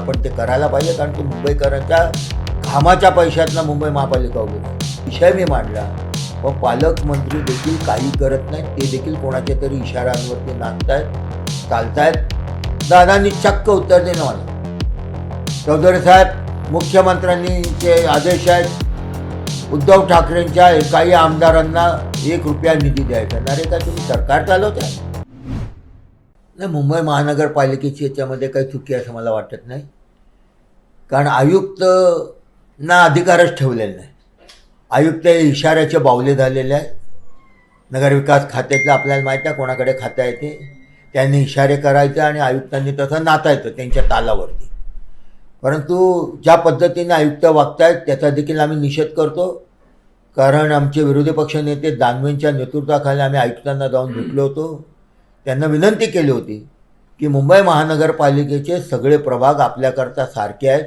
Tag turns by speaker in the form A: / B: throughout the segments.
A: आपण ते करायला पाहिजे कारण की मुंबईकरांच्या घामाच्या पैशातनं मुंबई महापालिका उभी विषय मी मांडला. पण पालकमंत्री देखील काही करत नाहीत. ते देखील कोणाच्या तरी इशाऱ्यांवरती नाचतायत चालतायत. दादांनी चक्क उत्तर देणं मला. चौधरी साहेब मुख्यमंत्र्यांनी जे आदेश आहेत उद्धव ठाकरेंच्या एकाही आमदारांना एक रुपया निधी द्यायचा. अरे का तुम्ही सरकार चालवताय? नाही मुंबई महानगरपालिकेची याच्यामध्ये काही चुकी असं मला वाटत नाही. कारण आयुक्त ना अधिकारच ठेवलेला नाही. आयुक्त हे इशाऱ्याचे बावले झालेले आहेत. नगरविकास खात्याचं आपल्याला माहीत आहे कोणाकडे खातं आहे ते. त्यांनी इशारे करायचे आणि आयुक्तांनी तसं नाचायचं त्यांच्या तालावरती. परंतु ज्या पद्धतीने आयुक्त वागतायत त्याचा देखील आम्ही निषेध करतो. कारण आमचे विरोधी पक्ष नेते दानवेंच्या नेतृत्वाखाली आम्ही आयुक्तांना जाऊन भेटलो होतो. त्यांना विनंती केली होती की मुंबई महानगरपालिकेचे सगळे प्रभाग आपल्याकरता सारखे आहेत.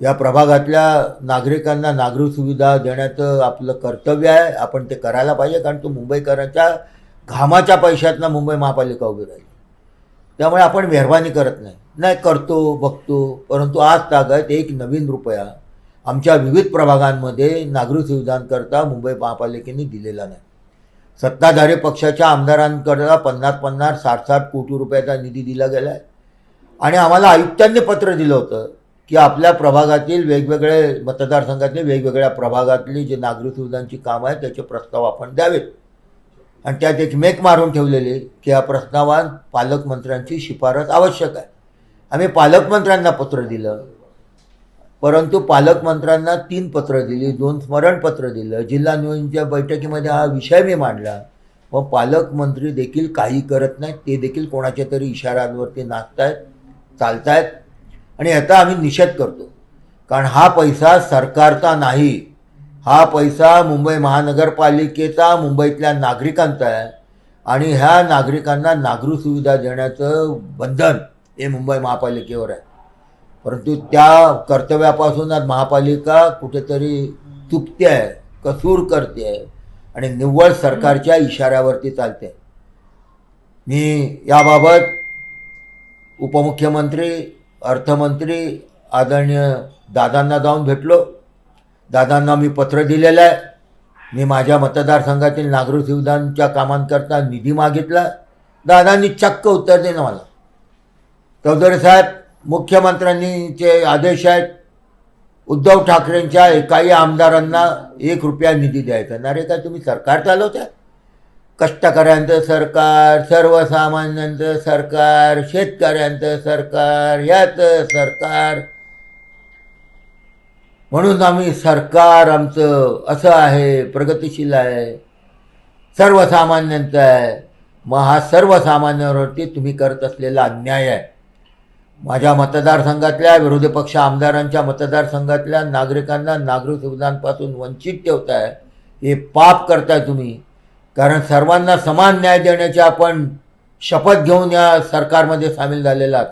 A: या प्रभागातल्या नागरिकांना नागरी सुविधा देण्याचं आपलं कर्तव्य आहे. आपण ते करायला पाहिजे कारण तो मुंबईकरांच्या घामाच्या पैशातनं मुंबई महापालिका उभी राहिली. त्यामुळे आपण मेहरबानी करत नाही. नाही करतो बघतो परंतु आज तागत एक नवीन रुपया आमच्या विविध प्रभागांमध्ये नागरी सुविधांकरता मुंबई महापालिकेने दिलेला नाही. सत्ताधारी पक्षाच्या आमदारांकडला पन्नास पन्नास साठ साठ कोटी रुपयाचा निधी दिला गेला आहे आणि आम्हाला आयुक्तांनी पत्र दिलं होतं की आपल्या प्रभागातील वेगवेगळे मतदारसंघातले वेगवेगळ्या प्रभागातली जे नागरिक सुविधांची कामं आहेत त्याचे प्रस्ताव आपण द्यावेत. आणि त्यात एक मेक मारून ठेवलेले की या प्रस्तावात पालकमंत्र्यांची शिफारस आवश्यक आहे. आम्ही पालकमंत्र्यांना पत्र दिलं. परंतु पालकमंत्र्यांना तीन पत्र दिली दोन स्मरणपत्र दिलं. जिल्हा नियोजनच्या बैठकीमध्ये हा विषय मी मांडला. व पालकमंत्री देखील काही करत नाहीत. ते देखील कोणाच्या तरी इशाऱ्यांवरती नाचतायत चालतायत. आणि याचा आम्ही निषेध करतो. कारण हा पैसा सरकारचा नाही. हा पैसा मुंबई महानगरपालिकेचा मुंबईतल्या नागरिकांचा आहे. आणि ह्या नागरिकांना नागरी सुविधा देण्याचं बंधन हे मुंबई महापालिकेवर आहे. परंतु त्या कर्तव्यापासून आज महापालिका कुठेतरी चुकते आहे कसूर करते आहे आणि निव्वळ सरकारच्या इशाऱ्यावरती चालते. मी याबाबत उपमुख्यमंत्री अर्थमंत्री आदरणीय दादांना जाऊन भेटलो. दादांना मी पत्र दिलेलं आहे. मी माझ्या मतदारसंघातील नागरिक सुविधांच्या कामांकरता निधी मागितला. दादांनी चक्क उत्तर देणं मला. चौधरी साहेब मुख्यमंत्र्यांचे आदेश आहेत. उद्धव ठाकरेंच्या एकाही आमदारांना एक रुपया निधी द्यायचा. अरे काय तुम्ही सरकार चालवता कष्टकऱ्यांचं सरकार सर्वसामान्यांचं सरकार शेतकऱ्यांचं सरकार याचं सरकार. म्हणून आम्ही सरकार आमचं असं आहे प्रगतिशील आहे. सर्वसामान्यांचं आहे. मग हा सर्वसामान्यांवरती तुम्ही करत असलेला अन्याय आहे. माझ्या मतदारसंघातल्या विरोधी पक्ष आमदारांच्या मतदारसंघातल्या नागरिकांना नागरिक सुविधांपासून वंचित ठेवताय हे पाप करताय तुम्ही. कारण सर्वांना समान न्याय देण्याची आपण शपथ घेऊन या सरकारमध्ये सामील झालेला आहात.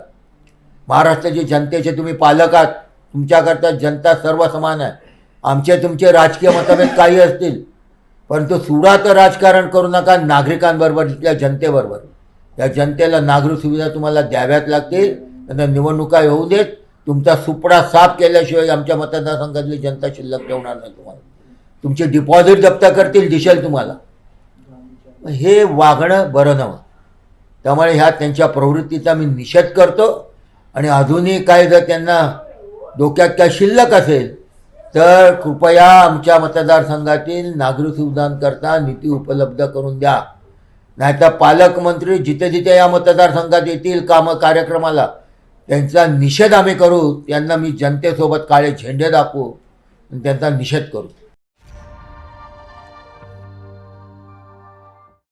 A: महाराष्ट्राची जनतेचे तुम्ही पालक आहात. तुमच्याकरता जनता सर्व समान आहे. आमचे तुमचे राजकीय मतभेद काही असतील परंतु सुराचं राजकारण करू नका नागरिकांबरोबर तिथल्या जनतेबरोबर. या जनतेला नागरिक सुविधा तुम्हाला द्याव्यात लागतील. त्यांना निवडणुका येऊ देत. तुमचा सुपडा साफ केल्याशिवाय आमच्या मतदारसंघातली जनता शिल्लक ठेवणार नाही तुम्हाला. तुमचे डिपॉझिट जप्त करतील दिसेल तुम्हाला. हे वागणं बरं नव्हतं. त्यामुळे ह्या त्यांच्या प्रवृत्तीचा मी निषेध करतो. आणि अजूनही काय जर त्यांना डोक्यात काय शिल्लक असेल तर कृपया आमच्या मतदारसंघातील नागरिक सुविधांकरता निधी उपलब्ध करून द्या. नाहीतर पालकमंत्री जिथे जिथे या मतदारसंघात येतील कामं कार्यक्रमाला त्यांचा निषेध आम्ही करू त्यांना मी जनतेसोबत काळे झेंडे दाखवू आणि त्यांचा निषेध करू.